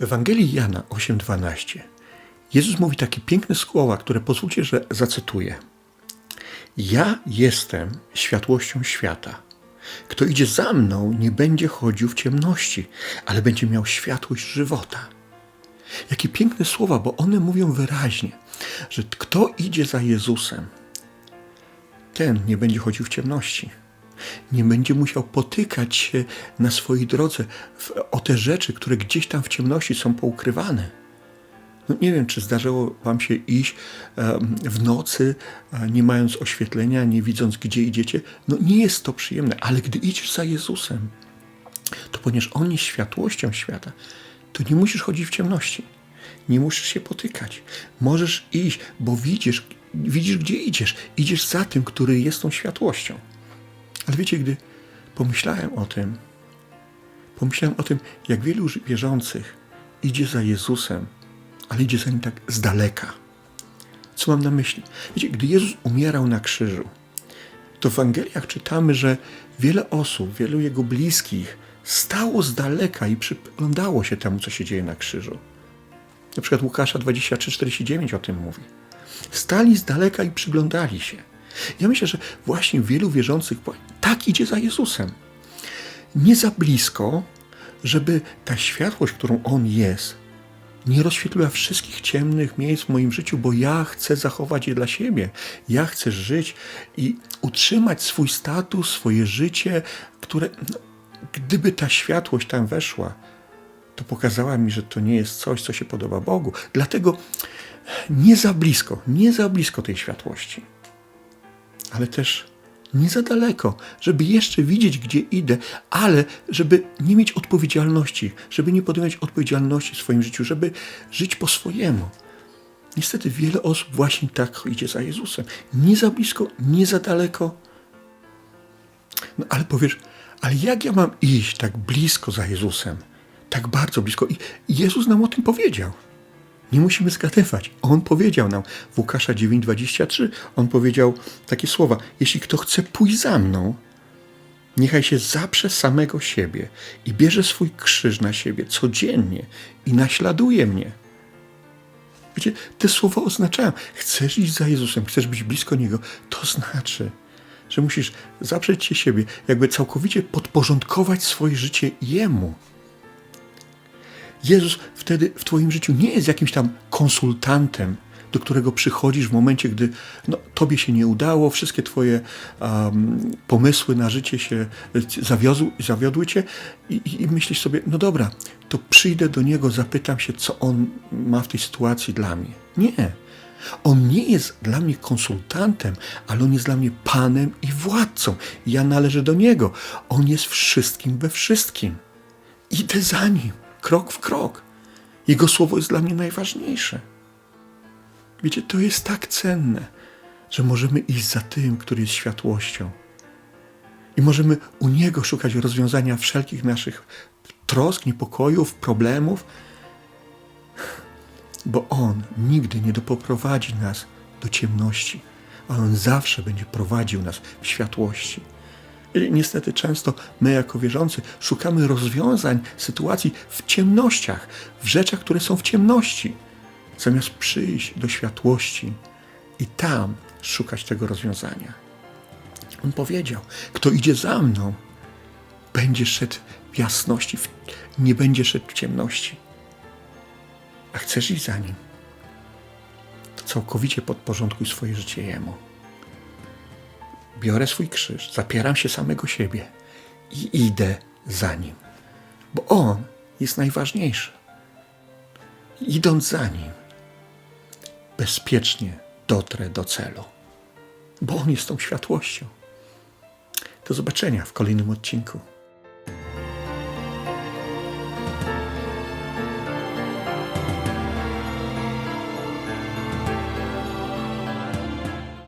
W Ewangelii Jana 8:12 Jezus mówi takie piękne słowa, które pozwólcie, że zacytuję. Ja jestem światłością świata. Kto idzie za mną, nie będzie chodził w ciemności, ale będzie miał światłość żywota. Jakie piękne słowa, bo one mówią wyraźnie, że kto idzie za Jezusem, ten nie będzie chodził w ciemności. Nie będzie musiał potykać się na swojej drodze w, o te rzeczy, które gdzieś tam w ciemności są poukrywane. No nie wiem, czy zdarzyło Wam się iść w nocy, e, nie mając oświetlenia, nie widząc, gdzie idziecie. No nie jest to przyjemne, ale gdy idziesz za Jezusem, to ponieważ On jest światłością świata, to nie musisz chodzić w ciemności. Nie musisz się potykać. Możesz iść, bo widzisz, widzisz, gdzie idziesz. Idziesz za tym, który jest tą światłością. Ale wiecie, gdy pomyślałem o tym, pomyślałem o tym, jak wielu wierzących idzie za Jezusem, ale idzie za nim tak z daleka. Co mam na myśli? Wiecie, gdy Jezus umierał na krzyżu, to w Ewangeliach czytamy, że wiele osób, wielu jego bliskich stało z daleka i przyglądało się temu, co się dzieje na krzyżu. Na przykład Łukasza 23:49 o tym mówi. Stali z daleka i przyglądali się. Ja myślę, że właśnie wielu wierzących tak idzie za Jezusem. Nie za blisko, żeby ta światłość, którą On jest, nie rozświetliła wszystkich ciemnych miejsc w moim życiu, bo ja chcę zachować je dla siebie. Ja chcę żyć i utrzymać swój status, swoje życie, które, no, gdyby ta światłość tam weszła, to pokazała mi, że to nie jest coś, co się podoba Bogu. Dlatego nie za blisko, nie za blisko tej światłości, ale też nie za daleko, żeby jeszcze widzieć, gdzie idę, ale żeby nie mieć odpowiedzialności, żeby nie podjąć odpowiedzialności w swoim życiu, żeby żyć po swojemu. Niestety wiele osób właśnie tak idzie za Jezusem. Nie za blisko, nie za daleko. No ale powiesz, ale jak ja mam iść tak blisko za Jezusem? Tak bardzo blisko. I Jezus nam o tym powiedział. Nie musimy zgadywać. On powiedział nam w Łukasza 9:23, on powiedział takie słowa: Jeśli kto chce pójść za mną, niechaj się zaprze samego siebie i bierze swój krzyż na siebie codziennie i naśladuje mnie. Wiecie, te słowa oznaczają, chcesz iść za Jezusem, chcesz być blisko Niego, to znaczy, że musisz zaprzeć się siebie, jakby całkowicie podporządkować swoje życie Jemu. Jezus wtedy w Twoim życiu nie jest jakimś tam konsultantem, do którego przychodzisz w momencie, gdy no, Tobie się nie udało, wszystkie Twoje um, pomysły na życie się zawiozły, zawiodły Cię i, i myślisz sobie, no dobra, to przyjdę do Niego, zapytam się, co On ma w tej sytuacji dla mnie. Nie. On nie jest dla mnie konsultantem, ale on jest dla mnie panem i władcą. Ja należę do niego. On jest wszystkim we wszystkim. Idę za nim krok w krok. Jego słowo jest dla mnie najważniejsze. Wiecie, to jest tak cenne, że możemy iść za tym, który jest światłością. I możemy u Niego szukać rozwiązania wszelkich naszych trosk, niepokojów, problemów, bo On nigdy nie dopoprowadzi nas do ciemności, a On zawsze będzie prowadził nas w światłości. Niestety często my, jako wierzący, szukamy rozwiązań sytuacji w ciemnościach, w rzeczach, które są w ciemności, zamiast przyjść do światłości i tam szukać tego rozwiązania. On powiedział: Kto idzie za mną, będzie szedł w jasności, nie będzie szedł w ciemności. A chcesz iść za nim, to całkowicie podporządkuj swoje życie Jemu biorę swój krzyż, zapieram się samego siebie i idę za nim, bo on jest najważniejszy. Idąc za nim, bezpiecznie dotrę do celu, bo on jest tą światłością. Do zobaczenia w kolejnym odcinku.